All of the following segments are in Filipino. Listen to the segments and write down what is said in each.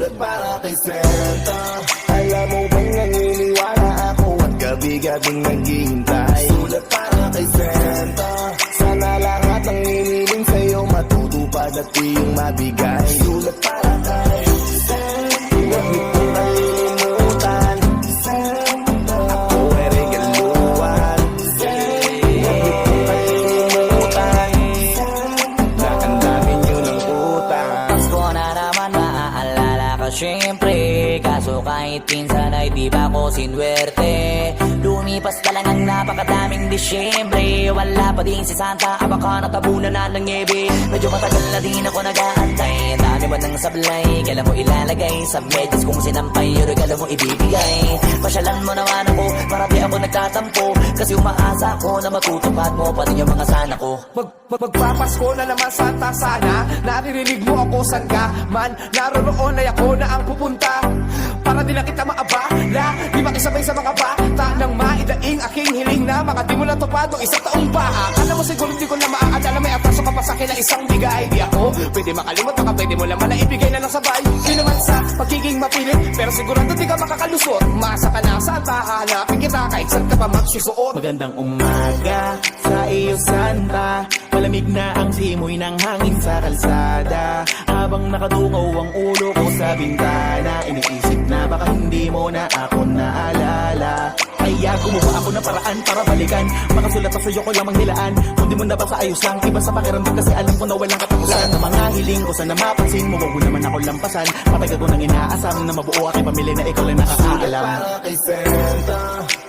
Sulat para kay Santa. Alam mo bang naniniwala ako At gabi-gabing naghihintay? Sulat para kay Santa. Sana lahat ng hiniling sa'yo Matutupad at iyong mabigay. Sulat syempre Kaso kahit pinsan ay di ba ko sinwerte Lumipas pa lang ang napakadaming Disyembre. Wala pa din si Santa Abaka natabunan na ng niebe Medyo matagal na din ako nag-aantay. Dami ba ng sablay Kailan mo ilalagay? Sa medyas kung sinampay Yung regalo mo ibibigay. Pasyalan mo naman ako Para di ako nagtatampo. Kasi umaasa ako na matutupad mo Pati yung mga sana ko. Mag, mag, magpapasko na naman Santa sana. Naririnig mo ako saan ka man. Naroon ay ako na ang pupunta. Para di na kita maabala Di makisabay sa mga maidaing na Mga di mo na tupad o isang taong pa Akala mo siguro di ko na maaalala May atraso ka pa sa akin isang bigay. Di ako pwede makalimot Baka pwede mo naman na ibigay na lang sabay Di naman sa pagiging mapilit Pero sigurado di ka makakalusot Masa ka na Santa Hanapin kita kahit saan ka pa magsusuot Magandang umaga sa iyo Santa. Malamig na ang simoy ng hangin sa kalsada. Habang nakadungaw ang ulo ko sa bintana Iniisip na baka hindi mo na ako naalala Kaya gumawa ako ng paraan para balikan. Makasulat sa sa'yo ko lamang nilaan. Kung di mo na ba sa ayos lang Iba sa pakiramdam kasi alam ko na walang katapusan. Sa mga hiling ko sana mapansin mo Huwag naman ako lampasan. Matagal ko nang inaasam Na mabuo aking pamilya na ikaw lang nakakaalam. Para kay Santa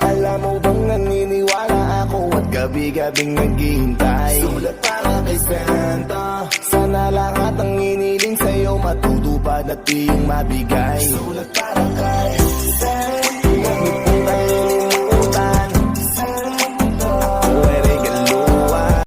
Alam mo bang naniniwala ako At gabi-gabing naghihintay? Sulat para kay Santa Sana lahat ng hiniling sa'yo Matutupad at iyong mabigay. Sulat para kay